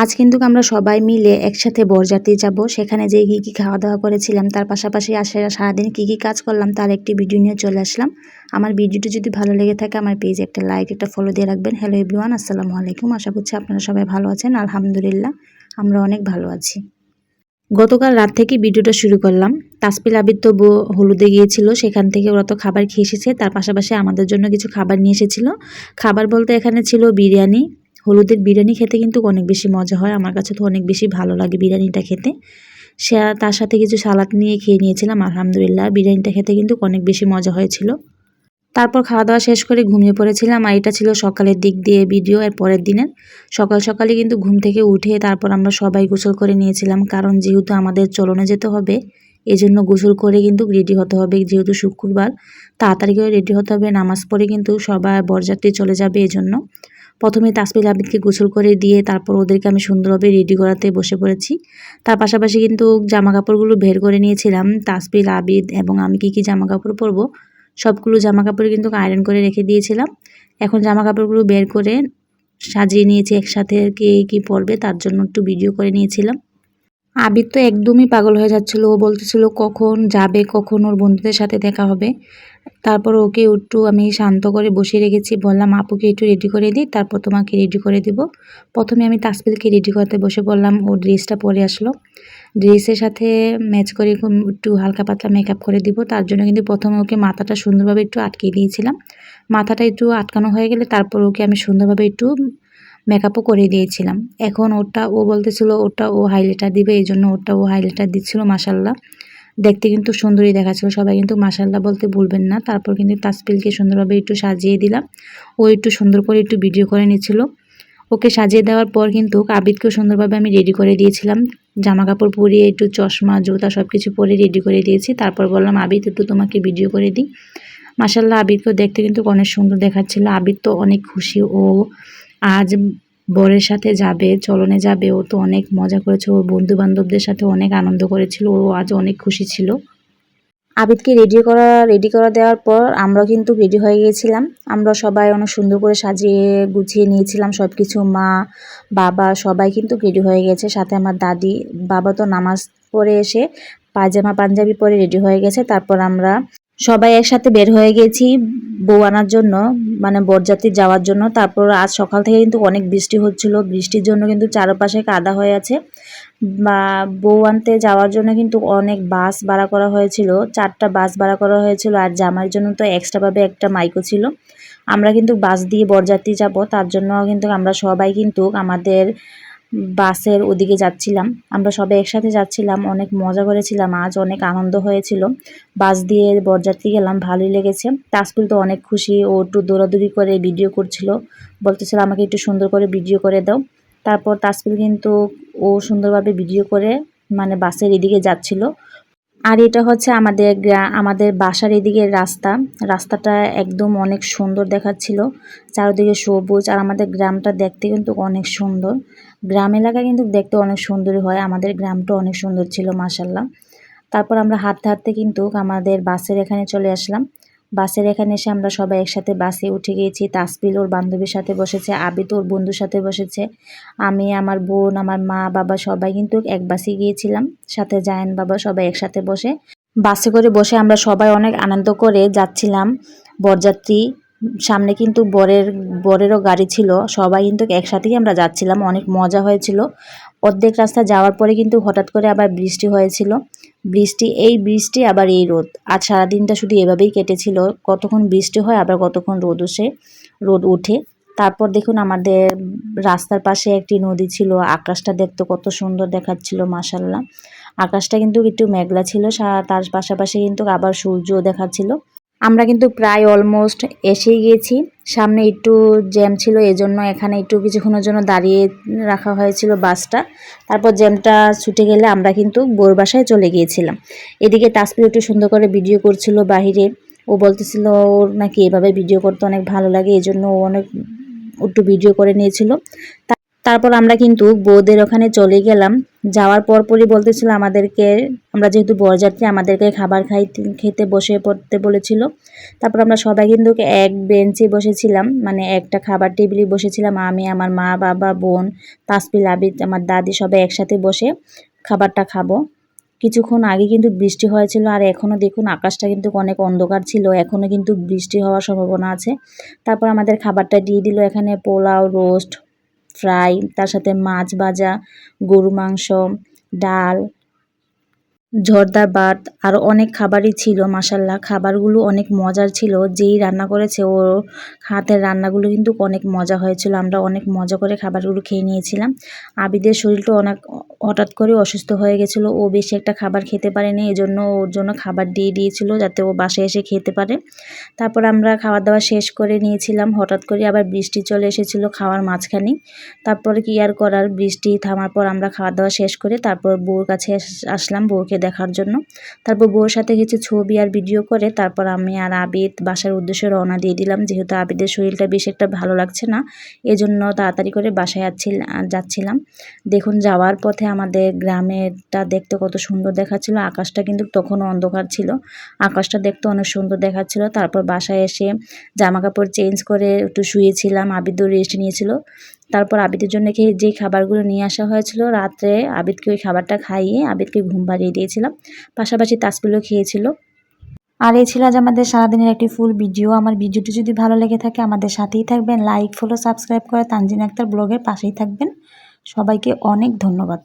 আজ কিন্তু আমরা সবাই মিলে একসাথে বরযাত্রী যাব। সেখানে যে কী কী খাওয়া দাওয়া করেছিলাম, তার পাশাপাশি আসে সারাদিন কী কী কাজ করলাম, তার একটি ভিডিও নিয়ে চলে আসলাম। আমার ভিডিওটি যদি ভালো লেগে থাকে, আমার পেজে একটা লাইক একটা ফলো দিয়ে রাখবেন। হ্যালো এভরিওয়ান আসসালামু আলাইকুম। আশা করছি আপনারা সবাই ভালো আছেন। আলহামদুলিল্লাহ, আমরা অনেক ভালো আছি। গতকাল রাত থেকে ভিডিওটা শুরু করলাম। তাসপিল আবির তো হলুদে গিয়েছিল, সেখান থেকে ওরা তো খাবার খেয়ে এসেছে। তার পাশাপাশি আমাদের জন্য কিছু খাবার নিয়ে এসেছিল। খাবার বলতে এখানে ছিল বিরিয়ানি হলুদের বিরিয়ানি খেতে কিন্তু অনেক বেশি মজা হয়। আমার কাছে তো অনেক বেশি ভালো লাগে বিরিয়ানিটা খেতে। সে, তার সাথে কিছু সালাদ নিয়ে খেয়ে নিয়েছিলাম, আলহামদুলিল্লাহ। বিরিয়ানিটা খেতে কিন্তু অনেক বেশি মজা হয়েছিল। তারপর খাওয়া দাওয়া শেষ করে ঘুমিয়ে পড়েছিলাম আর এটা ছিল সকালের দিক দিয়ে ভিডিও, এর পরের দিনের। সকাল সকালে কিন্তু ঘুম থেকে উঠে তারপর আমরা সবাই গোসল করে নিয়েছিলাম, কারণ যেহেতু আমাদের চলনে যেতে হবে এই জন্য গোসল করে কিন্তু রেডি হতে হবে। যেহেতু শুক্রবার, তাড়াতাড়ি করে রেডি হতে হবে, নামাজ পড়ে কিন্তু সবাই বরযাত্রী চলে যাবে এই জন্য প্রথমে তাসপিল আবিদকে গোসল করে দিয়ে তারপর ওদেরকে আমি সুন্দরভাবে রেডি করাতে বসে পড়েছি। তার পাশাপাশি কিন্তু জামা কাপড়গুলো বের করে নিয়েছিলাম। তাসপিল আবিদ এবং আমি কি কি জামা কাপড় পরবো, সবগুলো জামা কাপড় কিন্তু আয়রন করে রেখে দিয়েছিলাম। এখন জামা কাপড়গুলো বের করে সাজিয়ে নিয়েছি একসাথে কে কী পরবে, তার জন্য একটু ভিডিও করে নিয়েছিলাম। আবির তো একদমই পাগল হয়ে যাচ্ছিল। ও বলতেছিল, কখন যাবে? কখন ওর বন্ধুদের সাথে দেখা হবে? তারপর ওকে একটু আমি শান্ত করে বসিয়ে রেখেছি। বললাম, আপুকে একটু রেডি করে দিই, তারপর তোমাকে রেডি করে দিব। প্রথমে আমি তাসপিলকে রেডি করতে বসে বললাম ও ড্রেসটা পরে আসলো। ড্রেসের সাথে ম্যাচ করে একটু হালকা পাতলা মেকআপ করে দিব। তার জন্য কিন্তু প্রথমে ওকে মাথাটা সুন্দরভাবে একটু আটকে দিয়েছিলাম। মাথাটা একটু আটকানো হয়ে গেলে তারপর ওকে আমি সুন্দরভাবে একটু মেকআপও করে দিয়েছিলাম। এখন ওটা ও বলতেছিল ওটা ও হাইলাইটার দিবে, এই জন্য ওটা ও হাইলাইটার দিচ্ছিল মাসাল্লাহ দেখতে কিন্তু সুন্দরই দেখাচ্ছিল, সবাই কিন্তু মাসাল্লাহ বলতে ভুলবেন না। তারপর কিন্তু তাসপিলকে সুন্দরভাবে একটু সাজিয়ে দিলাম। ও একটু সুন্দর করে একটু ভিডিও করে নিচ্ছিল। ওকে সাজিয়ে দেওয়ার পর কিন্তু আবিদকেও সুন্দরভাবে আমি রেডি করে দিয়েছিলাম। জামা কাপড় পরিয়ে একটু চশমা, জুতা সব কিছু পরে রেডি করে দিয়েছি। তারপর বললাম, আবিদ, একটু তোমাকে ভিডিও করে দিই। মাসাল্লাহ আবিদকেও দেখতে কিন্তু অনেক সুন্দর দেখাচ্ছিল। আবিদ তো অনেক খুশি, ও আজ বরের সাথে যাবে, চলনে যাবে। ও তো অনেক মজা করেছে, ওর বন্ধু বান্ধবদের সাথে অনেক আনন্দ করেছিল, ও আজ অনেক খুশি ছিল। আবিদকে রেডি করা রেডি করা দেওয়ার পর আমরা কিন্তু রেডি হয়ে গিয়েছিলাম। আমরা সবাই অনেক সুন্দর করে সাজিয়ে গুছিয়ে নিয়েছিলাম সব কিছু মা, বাবা সবাই কিন্তু রেডি হয়ে গেছে। সাথে আমার দাদি, বাবা তো নামাজ পড়ে এসে পায়জামা, পাঞ্জাবি পরে রেডি হয়ে গেছে। তারপর আমরা সবাই একসাথে বের হয়ে গেছি বউ আনার জন্য মানে বরযাত্রী যাওয়ার জন্য। তারপর আজ সকাল থেকে কিন্তু অনেক বৃষ্টি হচ্ছিল। বৃষ্টির জন্য কিন্তু চারপাশে কাদা হয়ে আছে। বা বউ আনতে যাওয়ার জন্য কিন্তু অনেক বাস ভাড়া করা হয়েছিল। চারটা বাস ভাড়া করা হয়েছিল আর জামার জন্য তো এক্সট্রাভাবে একটা মাইকও ছিল। আমরা কিন্তু বাস দিয়ে বরযাত্রী যাব। তার জন্য কিন্তু আমরা সবাই কিন্তু আমাদের বাসের ওদিকে যাচ্ছিলাম। আমরা সবাই একসাথে যাচ্ছিলাম, অনেক মজা করেছিলাম, আজ অনেক আনন্দ হয়েছিল। বাস দিয়ে বরযাত্রী গেলাম, ভালোই লেগেছে। তাসকুল তো অনেক খুশি, ও একটু দৌড়াদৌড়ি করে ভিডিও করছিল। বলতেছিল, আমাকে একটু সুন্দর করে ভিডিও করে দাও। তারপর তাসকুল কিন্তু ও সুন্দরভাবে ভিডিও করে মানে বাসের এদিকে যাচ্ছিল। আর এটা হচ্ছে আমাদের আমাদের বাসার এদিকে রাস্তা। রাস্তাটা একদম অনেক সুন্দর দেখাচ্ছিল। চারদিকে সবুজ আর আমাদের গ্রামটা দেখতে কিন্তু অনেক সুন্দর। গ্রাম এলাকা কিন্তু দেখতে অনেক সুন্দরই হয়। আমাদের গ্রামটা অনেক সুন্দর ছিল মাসাল্লাহ তারপর আমরা হাঁটতে হাঁটতে কিন্তু আমাদের বাসের এখানে চলে আসলাম। বাসের এখানে এসে আমরা সবাই একসাথে বাসে উঠে গিয়েছি। তাসপিল ওর বান্ধবীর সাথে বসেছে, আবিদ ওর বন্ধুর সাথে বসেছে। আমি, আমার বোন, আমার মা, বাবা সবাই কিন্তু এক বাসে গিয়েছিলাম। সাথে জায়ন বাবা সবাই একসাথে বসে। বাসে করে বসে আমরা সবাই অনেক আনন্দ করে যাচ্ছিলাম। বরযাত্রী, সামনে কিন্তু বরের, বরেরও গাড়ি ছিল। সবাই কিন্তু একসাথেই আমরা যাচ্ছিলাম। অনেক মজা হয়েছিল। অর্ধেক রাস্তা যাওয়ার পরে কিন্তু হঠাৎ করে আবার বৃষ্টি হয়েছিল। বৃষ্টি, এই বৃষ্টি, আবার এই রোদ। আজ সারাদিনটা শুধু এভাবেই কেটেছিল। কতক্ষণ বৃষ্টি হয়, আবার কতক্ষণ রোদ উঠে রোদ উঠে। তারপর দেখুন আমাদের রাস্তার পাশে একটি নদী ছিল। আকাশটা দেখতে কত সুন্দর দেখাচ্ছিল মাসাল্লাহ আকাশটা কিন্তু একটু মেঘলা ছিল তার পাশাপাশি কিন্তু আবার সূর্যও দেখাচ্ছিল। আমরা কিন্তু প্রায় অলমোস্ট এসেই গিয়েছি। সামনে একটু জ্যাম ছিল, এজন্য এখানে একটু কিছুক্ষণের জন্য দাঁড়িয়ে রাখা হয়েছিল বাসটা। তারপর জ্যামটা ছুটে গেলে আমরা কিন্তু বোর বাসায় চলে গিয়েছিলাম। এদিকে তাসপির একটু সুন্দর করে ভিডিও করছিল বাহিরে। ও বলতেছিল, ওর নাকি এভাবে ভিডিও করতে অনেক ভালো লাগে এই জন্য ও অনেক, একটু ভিডিও করে নিয়েছিল। তারপর আমরা কিন্তু বৌদের ওখানে চলে গেলাম। যাওয়ার পর পরই বলতেছিল আমাদেরকে, আমরা যেহেতু বরযাত্রী, আমাদেরকে খাবার খাইতে, খেতে বসে পড়তে বলেছিল। তারপর আমরা সবাই কিন্তু এক বেঞ্চে বসেছিলাম মানে একটা খাবার টেবিলে বসেছিলাম। আমি, আমার মা, বাবা, বোন তাসপিল আবিদ, আমার দাদি সবাই একসাথে বসে খাবারটা খাব। কিছুক্ষণ আগে কিন্তু বৃষ্টি হয়েছিল, আর এখনও দেখুন আকাশটা কিন্তু অনেক অন্ধকার ছিল। এখনও কিন্তু বৃষ্টি হওয়ার সম্ভাবনা আছে। তারপর আমাদের খাবারটা দিয়ে দিল এখানে পোলাও, রোস্ট ফ্রাই তার সাথে মাছ ভাজা গরু মাংস ডাল ঝর্দার ভাত আরও অনেক খাবারই ছিল মাসাল্লাহ খাবারগুলো অনেক মজার ছিল। যেই রান্না করেছে ও হাতের রান্নাগুলো কিন্তু অনেক মজা হয়েছিল। আমরা অনেক মজা করে খাবারগুলো খেয়ে নিয়েছিলাম। আবিদের শরীরটা অনেক হঠাৎ করে অসুস্থ হয়ে গেছিল। ও বেশি একটা খাবার খেতে পারেনি এই জন্য ওর জন্য খাবার দিয়ে দিয়েছিল যাতে ও বাসায় এসে খেতে পারে। তারপর আমরা খাওয়া দাওয়া শেষ করে নিয়েছিলাম। হঠাৎ করে আবার বৃষ্টি চলে এসেছিল খাওয়ার মাঝখানে। তারপরে কি আর করার? বৃষ্টি থামার পর আমরা খাওয়া দাওয়া শেষ করে তারপর বউর কাছে আসলাম। বউকে দেখার জন্য। তারপর বউর সাথে কিছু ছবি আর ভিডিও করে, তারপর আমি আর আবিদ বাসার উদ্দেশ্যে রওনা দিয়ে দিলাম। যেহেতু আবিদের শরীরটা বেশ একটা ভালো লাগছে না, এজন্য তাড়াতাড়ি করে বাসায় যাচ্ছিলাম। দেখুন, যাওয়ার পথে আমাদের গ্রামেরটা দেখতে কত সুন্দর দেখাচ্ছিল। আকাশটা কিন্তু তখনও অন্ধকার ছিল। আকাশটা দেখতে অনেক সুন্দর দেখাচ্ছিল। তারপর বাসায় এসে জামা কাপড় চেঞ্জ করে একটু শুয়েছিলাম। আবিদও রেস্ট নিয়েছিল। তারপর আবিদের জন্য খেয়ে যে খাবারগুলো নিয়ে আসা হয়েছিল, রাত্রে আবিদকে ওই খাবারটা খাইয়ে আবিদকে ঘুম পাড়িয়ে দিয়েছিলাম। পাশাপাশি তাসপিলও খেয়েছিল। আর এই ছিল আজ আমাদের সারাদিনের একটি ফুল ভিডিও আমার ভিডিওটি যদি ভালো লেগে থাকে, আমাদের সাথেই থাকবেন। লাইক ফলো সাবস্ক্রাইব করে তানজিন আক্তার ব্লগের পাশেই থাকবেন। সবাইকে অনেক ধন্যবাদ।